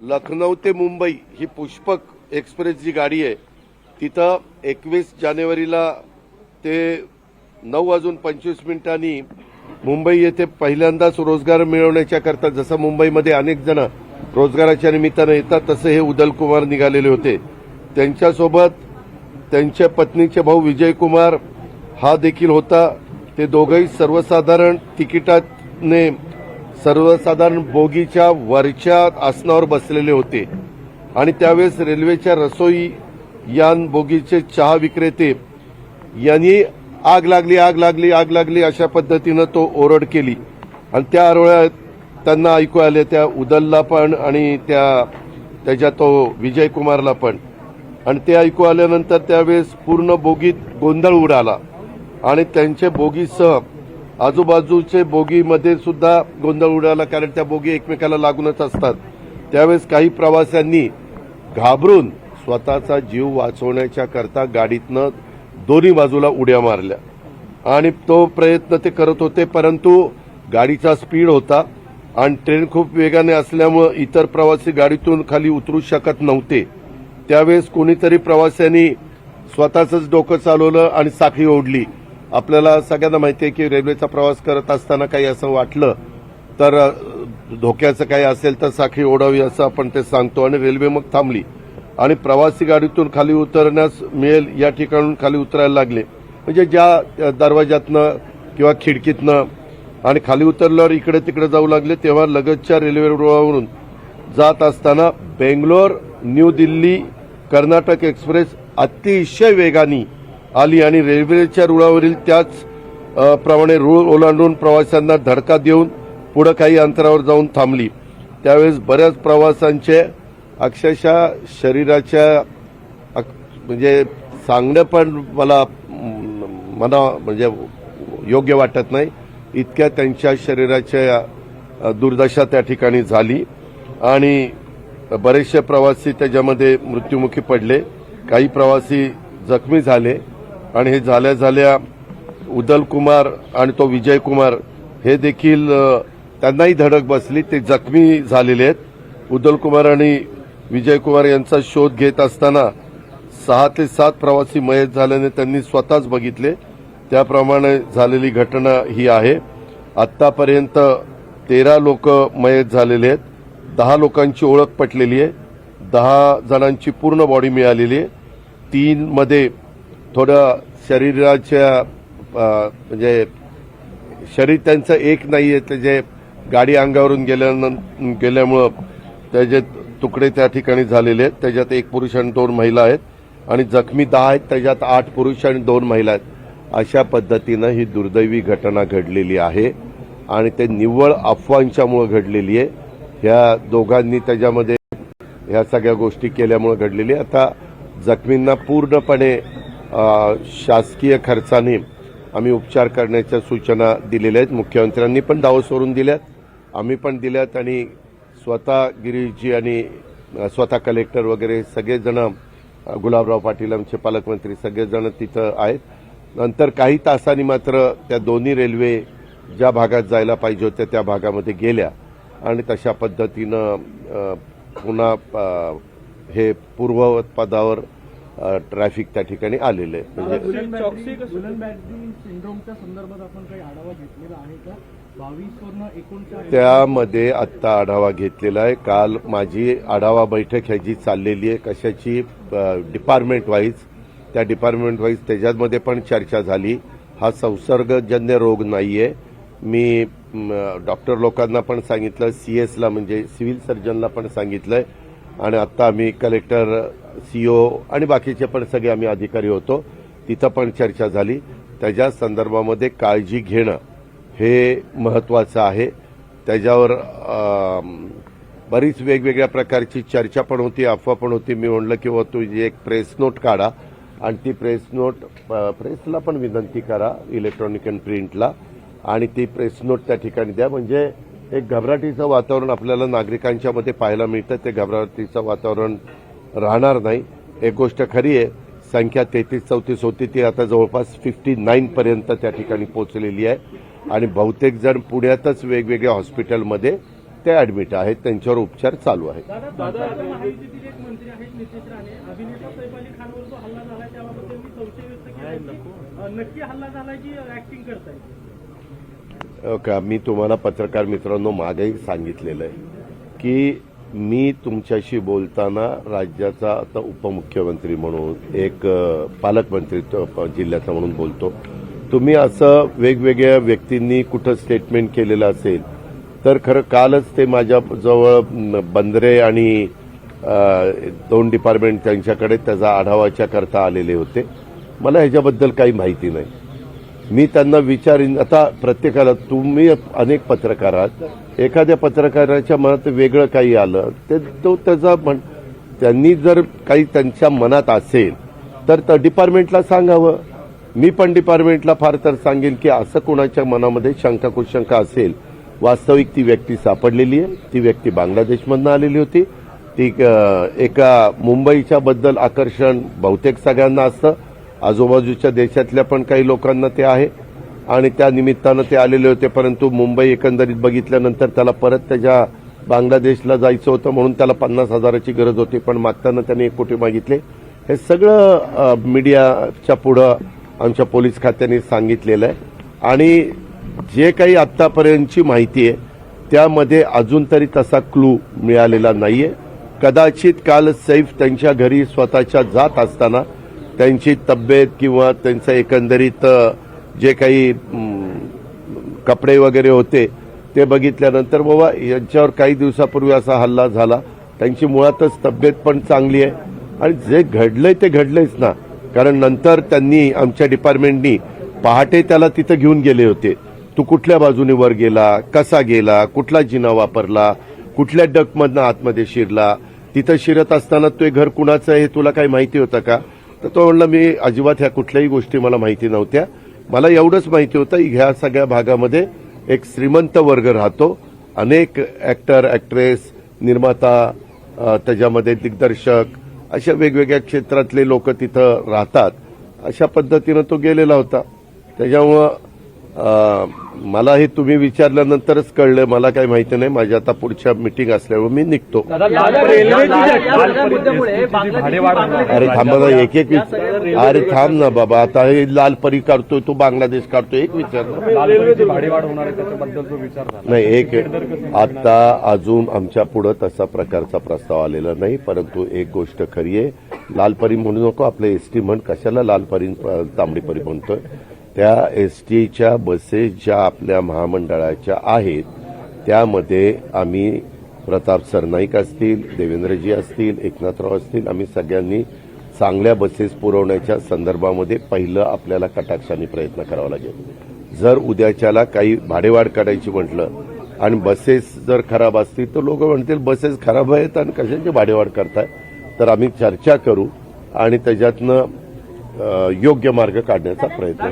लखनौ ते मुंबई ही पुष्पक एक्सप्रेस जी गाडी आहे तिथं एकवीस जानेवारीला ते नऊ वाजून पंचवीस मिनिटांनी मुंबई येथे पहिल्यांदाच रोजगार मिळवण्याच्याकरता जसं मुंबईमध्ये अनेक जण रोजगाराच्या निमित्तानं येतात तसे हे उदलकुमार निघालेले होते. त्यांच्यासोबत त्यांच्या पत्नीचे भाऊ विजयकुमार हा देखील होता. ते दोघंही सर्वसाधारण तिकिटाने सर्वसाधारण बोगीच्या वरच्या आसनावर बसलेले होते. आणि त्यावेळेस रेल्वेच्या रसोई यान बोगीचे चहा विक्रेते यांनी आग लागली आग लागली आग लागली अशा पद्धतीनं तो ओरड केली. आणि त्या आरोळ्यात त्यांना ऐकू आले त्या उदलला पण आणि त्या त्याच्या तो विजय कुमारला पण. आणि ते ऐकू आल्यानंतर त्यावेळेस पूर्ण बोगीत गोंधळ उडाला. आणि त्यांचे बोगीसह आजूबाजूचे बोगीमध्ये सुद्धा गोंधळ उडाला कारण त्या बोगी एकमेकाला लागूनच असतात. त्यावेळेस काही प्रवाशांनी घाबरून स्वतःचा जीव वाचवण्याच्या करता गाडीतनं दोन्ही बाजूला उड्या मारल्या. आणि तो प्रयत्न ते करत होते परंतु गाडीचा स्पीड होता आणि ट्रेन खूप वेगाने असल्यामुळं इतर प्रवासी गाडीतून खाली उतरू शकत नव्हते. त्यावेळेस कोणीतरी प्रवाशांनी स्वतःच डोकं चालवलं आणि साखळी ओढली. आपल्याला सगळ्यांना माहिती आहे की रेल्वेचा प्रवास करत असताना काही असं वाटलं तर धोक्याचं काही असेल तर साखळी ओढावी असं आपण ते सांगतो आणि रेल्वे मग थांबली. आणि प्रवासी गाडीतून खाली उतरण्यास मिळेल या ठिकाणून खाली उतरायला लागले. म्हणजे ज्या दरवाज्यातनं किंवा खिडकीतनं आणि खाली उतरल्यावर इकडे तिकडे जाऊ लागले तेव्हा लगतच्या रेल्वे रुळावरून जात असताना बेंगलोर न्यू दिल्ली कर्नाटक एक्सप्रेस अतिशय वेगाने आली आणि रेल्वेच्या रुळावरील त्याच प्रमाणे रूळ ओलांडून प्रवाशांना धडका देऊन पुढे काही अंतरावर जाऊन थांबली. त्यावेळेस बऱ्याच प्रवाशांचे अक्षरशः शरीराच्या म्हणजे सांगणं पण मला मना म्हणजे योग्य वाटत नाही. इतक्या त्यांच्या शरीराच्या दुर्दशा त्या ठिकाणी झाली आणि बरेचसे प्रवासी त्याच्यामध्ये मृत्युमुखी पडले. काही प्रवासी जखमी झाले. आणि हे झाल्या झाल्या उदल कुमार आणि तो विजय कुमार हे देखील त्यांनाही धडक बसली. ते जखमी झालेले आहेत. उदल कुमार आणि विजय कुमार यांचा शोध घेत असताना सहा ते सात प्रवासी मयत झाल्याने त्यांनी स्वतःच बघितले. त्याप्रमाणे झालेली घटना ही आहे. आतापर्यंत तेरा लोक मयत झालेले आहेत. दहा लोकांची ओळख पटलेली आहे. दहा जणांची पूर्ण बॉडी मिळालेली आहे. तीनमध्ये थोड्या थोडं शरीराच्या म्हणजे शरीर त्यांचं एक नाही आहे त्याचे गाडी अंगावरून गेल्यानं गेल्यामुळं त्याचे तुकडे त्या ठिकाणी झालेले आहेत त्याच्यात एक पुरुष आणि दोन महिला आहेत आणि जखमी दहा आहेत त्याच्यात आठ पुरुष आणि दोन महिला आहेत अशा पद्धतीनं ही दुर्दैवी घटना घडलेली आहे आणि ते निव्वळ अफवांच्यामुळं घडलेली आहे ह्या दोघांनी त्याच्यामध्ये ह्या सगळ्या गोष्टी केल्यामुळे घडलेली आहे. आता जखमींना पूर्णपणे शासकीय खर्चाने आम्ही उपचार करण्याच्या सूचना दिलेल्या आहेत. मुख्यमंत्र्यांनी पण दावं सोडून दिल्यात. आम्ही पण दिल्यात आणि स्वतः गिरीशजी आणि स्वतः कलेक्टर वगैरे सगळेजण गुलाबराव पाटील आमचे पालकमंत्री सगळेजण तिथं आहेत. नंतर काही तासांनी मात्र त्या दोन्ही रेल्वे ज्या भागात जायला पाहिजे होत्या त्या भागामध्ये गेल्या. आणि तशा पद्धतीनं पुन्हा हे पूर्ववत पदावर ट्रॅफिक त्या ठिकाणी आलेलं आहे. म्हणजे सिंड्रोमच्या संदर्भात आपण काही आढावा घेतलेला आहे का? त्यामध्ये आत्ता आढावा घेतलेला आहे. काल माझी आढावा बैठक ह्याची चाललेली आहे. कशाची डिपार्टमेंट वाईज त्या डिपार्टमेंट वाईज त्याच्यामध्ये पण चर्चा झाली. हा संसर्गजन्य रोग नाहीये. मी म, डॉक्टर लोकांना पण सांगितलं सीएसला म्हणजे सिव्हिल सर्जनला पण सांगितलंय. आणि आत्ता आम्ही कलेक्टर सीओ आणि बाकीचे पण सगळे आम्ही अधिकारी होतो. तिथं पण चर्चा झाली. त्याच्या संदर्भामध्ये काळजी घेणं हे महत्वाचं आहे. त्याच्यावर बरीच वेगवेगळ्या प्रकारची चर्चा पण होती अफवा पण होती. मी म्हणलं की बुवा तुझी एक प्रेस नोट काढा आणि ती प्रेस नोट प्रेसला पण विनंती करा इलेक्ट्रॉनिक अँड प्रिंटला आणि ती प्रेस नोट त्या ठिकाणी द्या. म्हणजे एक घबराटीचं वातावरण आपल्याला नागरिकांच्या मध्ये पाहायला मिळतं. ते घबराटीचं वातावरण राहणार नाही. एक गोष्ट खरी आहे संख्या तेहतीस चौतीस होती ती आता जवळपास फिफ्टी नाईन पर्यंत त्या ठिकाणी पोहोचलेली आहे. आणि बहुतेक जण पुण्यातच वेगवेगळ्या हॉस्पिटलमध्ये ते ऍडमिट आहेत. त्यांच्यावर उपचार चालू आहेत. नक्की हल्ला झाला की ऍक्टिंग करताय? का मी तुम्हाला पत्रकार मित्रांनो मागेही सांगितलेलं आहे की मी तुमच्याशी बोलताना राज्याचा आता उपमुख्यमंत्री म्हणून एक पालकमंत्री प- जिल्ह्याचा म्हणून बोलतो. तुम्ही असं वेगवेगळ्या व्यक्तींनी कुठं स्टेटमेंट केलेलं असेल तर खरं कालच ते माझ्या जवळ बंदरे आणि दोन डिपार्टमेंट त्यांच्याकडे त्याचा आढावाच्या करता आलेले होते. मला ह्याच्याबद्दल काही माहिती नाही. मी त्यांना विचारीन आता प्रत्येकाला तुम्ही अनेक पत्रकार आहात. एखाद्या पत्रकाराच्या मनात वेगळं काही आलं ते तो त्याचा म्हण त्यांनी जर काही त्यांच्या मनात असेल तर त्या डिपार्टमेंटला सांगावं. मी पण डिपार्टमेंटला फार तर सांगेन की असं कोणाच्या मनामध्ये शंका कुशंका असेल वास्तविक ती व्यक्ती सापडलेली आहे. ती व्यक्ती बांगलादेशमधनं आलेली होती. ती एका मुंबईच्या बद्दल आकर्षण बहुतेक सगळ्यांना असतं. आजूबाजूच्या देशातल्या पण काही लोकांना ते आहे आणि त्या निमित्तानं ते आलेले होते परंतु मुंबई एकंदरीत बघितल्यानंतर त्याला परत त्याच्या बांगलादेशला जायचं होतं म्हणून त्याला पन्नास हजाराची गरज होती पण मागताना त्याने एक कोटी मागितले. हे सगळं मीडियाच्या पुढं आमच्या पोलीस खात्याने सांगितलेलं आहे. आणि जे काही आतापर्यंतची माहिती आहे त्यामध्ये अजून तरी तसा क्लू मिळालेला नाहीये. कदाचित काल सैफ त्यांच्या घरी स्वतःच्या जात असताना त्यांची तब्येत किंवा त्यांचं एकंदरीत जे काही कपडे वगैरे होते ते बघितल्यानंतर बाबा यांच्यावर काही दिवसापूर्वी असा हल्ला झाला. त्यांची मुळातच तब्येत पण चांगली आहे. आणि जे घडलंय ते घडलंयच ना. कारण नंतर त्यांनी आमच्या डिपार्टमेंटनी पहाटे त्याला तिथं घेऊन गेले होते. तू कुठल्या बाजूने वर गेला? कसा गेला? कुठला जिना वापरला? कुठल्या डकमधनं आतमध्ये शिरला? तिथं शिरत असताना ते घर कुणाचं आहे हे तुला काही माहिती होतं का? तर तो म्हणला मी अजिबात ह्या कुठल्याही गोष्टी मला माहिती नव्हत्या. मला एवढंच माहिती होतं ह्या सगळ्या भागामध्ये एक श्रीमंत वर्ग राहतो. अनेक ऍक्टर ऍक्ट्रेस निर्माता त्याच्यामध्ये दिग्दर्शक अशा वेगवेगळ्या क्षेत्रातले लोक तिथं राहतात. अशा पद्धतीनं तो गेलेला होता. त्याच्यामुळं मला हे तुम्ही विचारल्यानंतरच कळलं. मला काही माहिती नाही. माझ्या आता पुढच्या मिटिंग असल्यामुळे मी निघतो. अरे थांबा ना एक एक अरे थांब ना बाबा आता हे लाल परी काढतोय तू बांगलादेश काढतोय. एक विचार ना. लालपरीची भाडेवाढ होणार आहे त्याच्याबद्दल जो विचार झाला. नाही एक आता अजून आमच्या पुढे तसा प्रकारचा प्रस्ताव आलेला नाही परंतु एक गोष्ट खरी आहे. लालपरी म्हणू नको आपलं एसटी म्हण कशाला लालपरी तांबडीपरी म्हणतोय? त्या एसटीच्या बसेस ज्या आपल्या महामंडळाच्या आहेत त्यामध्ये आम्ही प्रताप सरनाईक असतील देवेंद्रजी असतील एकनाथराव असतील आम्ही सगळ्यांनी चांगल्या बसेस पुरवण्याच्या संदर्भामध्ये पहिलं आपल्याला कटाक्षाने प्रयत्न करावा लागेल. जर उद्याच्याला काही भाडेवाढ काढायची म्हटलं आणि बसेस जर खराब असतील तर लोक म्हणतील बसेस खराब आहेत आणि कशाची भाडेवाढ करताय? तर आम्ही चर्चा करू आणि त्याच्यातनं योग्य मार्ग काढण्याचा प्रयत्न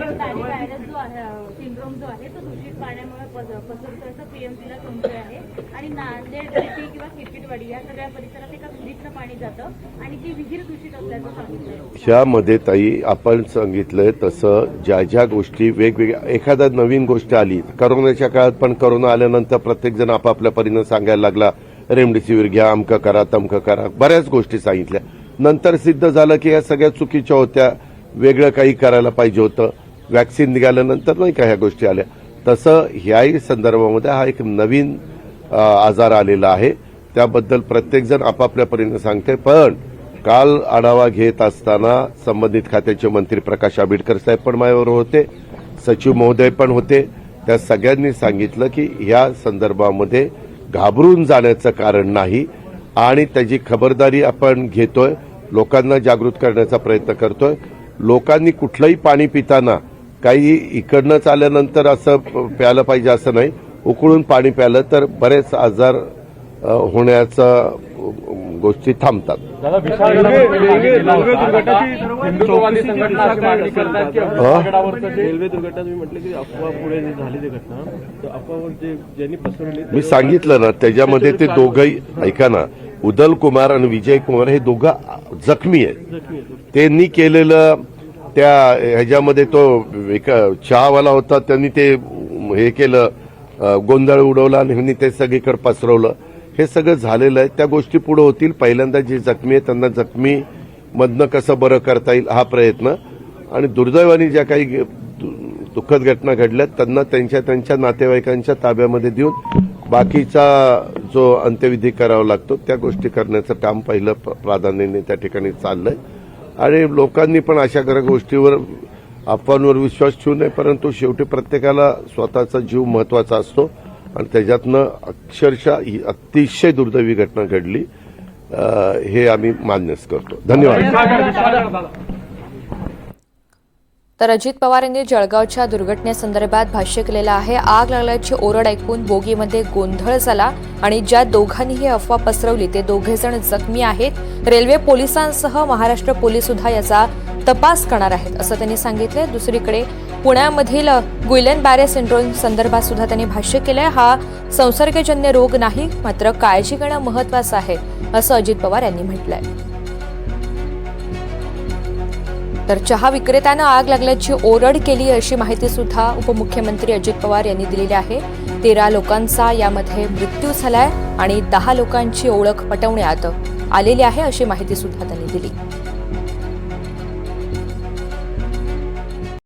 ह्यामध्ये ताई आपण सांगितलंय तसं ज्या ज्या गोष्टी वेगवेगळ्या एखाद्या नवीन गोष्ट आली करोनाच्या काळात पण करोना आल्यानंतर प्रत्येक जण आपापल्या परीनं सांगायला लागला रेमडेसिवीर घ्या अमकं करा तमकं करा बऱ्याच गोष्टी सांगितल्या. नंतर सिद्ध झालं की या सगळ्या चुकीच्या होत्या. वेगळं काही करायला पाहिजे होतं. वॅक्सिन निघाल्यानंतर नाही का ह्या गोष्टी आल्या. तसं ह्याही संदर्भामध्ये हा एक नवीन आजार आलेला आहे. त्याबद्दल प्रत्येकजण आपापल्या परीने सांगते पण काल आढावा घेत असताना संबंधित खात्याचे मंत्री प्रकाश आंबेडकर साहेब पण माझ्यावर होते. सचिव महोदय पण होते. त्या सगळ्यांनी सांगितलं की या संदर्भामध्ये घाबरून जाण्याचं कारण नाही. आणि त्याची खबरदारी आपण घेतोय. लोकांना जागृत करण्याचा प्रयत्न करतोय. लोकांनी कुठलंही पाणी पिताना काही इकडनंच आल्यानंतर असं प्यायलं पाहिजे असं नाही. उकळून पाणी प्यालं तर बरेच आजार होण्याचं होण्याचा गोष्टी थांबतात. मी सांगितलं ना त्याच्यामध्ये ते दोघंही ऐका ना उदल कुमार आणि विजय कुमार हे दोघं जखमी आहेत. त्यांनी केलेलं त्या ह्याच्यामध्ये तो एक चहावाला होता त्यांनी ते हे केलं गोंधळ उडवला आणि ह्यांनी ते सगळीकडे पसरवलं. हे सगळं झालेलं आहे. त्या गोष्टी पुढे होतील. पहिल्यांदा जे जखमी आहे त्यांना जखमी मधनं कसं बरं करता येईल हा प्रयत्न. आणि दुर्दैवाने ज्या काही दु- दुःखद घटना घडल्यात त्यांना त्यांच्या त्यांच्या नातेवाईकांच्या ताब्यामध्ये देऊन बाकीचा जो अंत्यविधी करावा लागतो त्या गोष्टी करण्याचं काम पहिलं प्राधान्याने त्या ठिकाणी चाललंय. आणि लोकांनी पण अशा खऱ्या गोष्टीवर अफवांवर विश्वास ठेवू नये परंतु शेवटी प्रत्येकाला स्वतःचा जीव महत्त्वाचा असतो. आणि त्याच्यातनं अक्षरशः ही अतिशय दुर्दैवी घटना घडली. हे आम्ही मान्यच करतो. धन्यवाद. तर अजित पवार यांनी जळगावच्या दुर्घटनेसंदर्भात भाष्य केलेलं आहे. आग लागल्याची ओरड ऐकून बोगीमध्ये गोंधळ झाला आणि ज्या दोघांनी ही अफवा पसरवली ते दोघे जण जखमी आहेत. रेल्वे पोलिसांसह महाराष्ट्र पोलीस सुद्धा याचा तपास करणार आहेत असं त्यांनी सांगितलं. दुसरीकडे पुण्यामधील गुइलन बॅरे सिंड्रोम संदर्भात सुद्धा त्यांनी भाष्य केलंय. हा संसर्गजन्य रोग नाही मात्र काळजी घेणं महत्वाचं आहे असं अजित पवार यांनी म्हटलंय. तर चहा विक्रेत्यानं आग लागल्याची ओरड केली अशी माहिती सुद्धा उपमुख्यमंत्री अजित पवार यांनी दिलेली आहे. तेरा लोकांचा यामध्ये मृत्यू झालाय आणि दहा लोकांची ओळख पटवण्यात आलेली आहे अशी माहिती सुद्धा त्यांनी दिली.